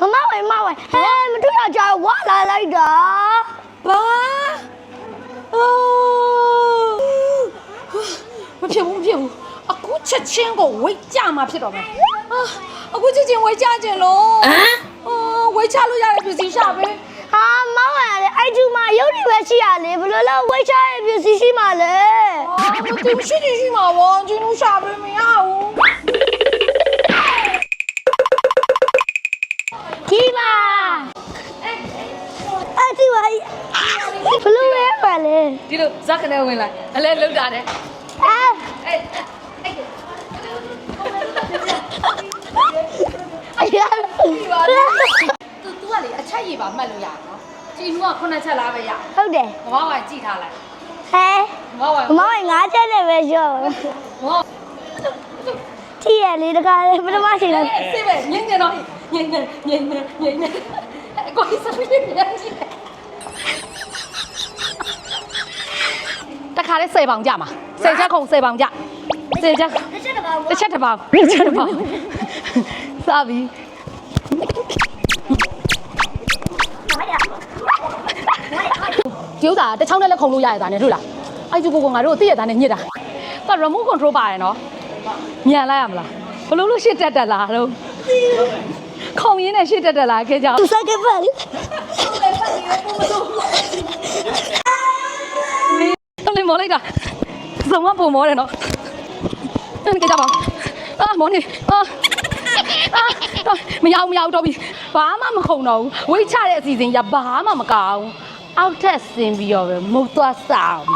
မမဝဲမဝဲဟဲမတွေ့ရကြဝါလာလိုက်တာဘာအိုးမဖြစ်ဘူးမဖြစ်ဘူးအခုချက်ချင်းကိုဝိတ်ကြမှာဖြစ်တော့မယ်အာအခုချက်ချင်းဝိတ်ကြခြင်းလို့ဟမ်အော်ဝိတ်ချလို့ရတဲ့ပစ္စည်းရှာပဲဟာမဝဲလေအဲ့ဒီမှာရုပ်တွေပဲရှိရလေဘယ်လိုလဲဝိတ်ချရဲ့ပစ္စည်းရှိမှလဲအာမသိဘူးရှိချင်းရှိမှာဗောကျင်းတို့ရှာပဲမရဘူး အဲ့ဒီပါဘယ်လိုလဲပါလဲဒီလိုဇက်ကနေဝင်လာအလဲလောက်တာနဲ့အဲအဲ့အရာသူသူကလေအချက်ရည်ပါမှတ်လို့ရနော်ကျင်းတို့ကခုနှစ်ချက်လားပဲရဟုတ်တယ်မမကကြည့်ထားလိုက်ဟဲမမကမမဝဲငါးချက်နဲ့ပဲရောမမကြည့်ရလေတခါလေပထမရှိတော့စေးပဲညင်ညင်တော့ညင်ညင်ညင်ညင်ညင်ညင်ကိုယ်စပင်းညင်ကြည့်တ ခါလေး10ပေါင်ကြမှာ10ချက်ခုံ10ပေါင်ကြ10ချက်တစ်ချက်တော့တစ်ချက်တစ်ပေါင်တစ်ချက်တစ်ပေါင်စပြီဘာရကျိုးတာတစ်ချောင်းနဲ့လည်းခုံလို့ရရတာနဲ့တွေ့လားအဲ့ဒီကိုကငါတို့သိရတာနဲ့ညစ်တာက remote control ပါတယ်နော်ညံလိုက်ရမလားဘလို့လို့ရှစ်တက်တက်လားတော့ခုံရင်းနဲ့ရှစ်တက်တက်လားခဲကြောင်သူစက်ကပ်ပါလေတော်နေ မော်လိုက်တာစုံမပုံမောတယ်နော်အဲ့ကြကြပါအာမော်နေအာအာမရအောင်မရအောင်တော့ပြီဘာမှမခုံတော့ဘူးဝိတ်ချတဲ့အစီအစဉ်ရဘာမှမကောင်းအောက်ထက်ဆင်းပြီးတော့ပဲမုတ်သွားစားအောင်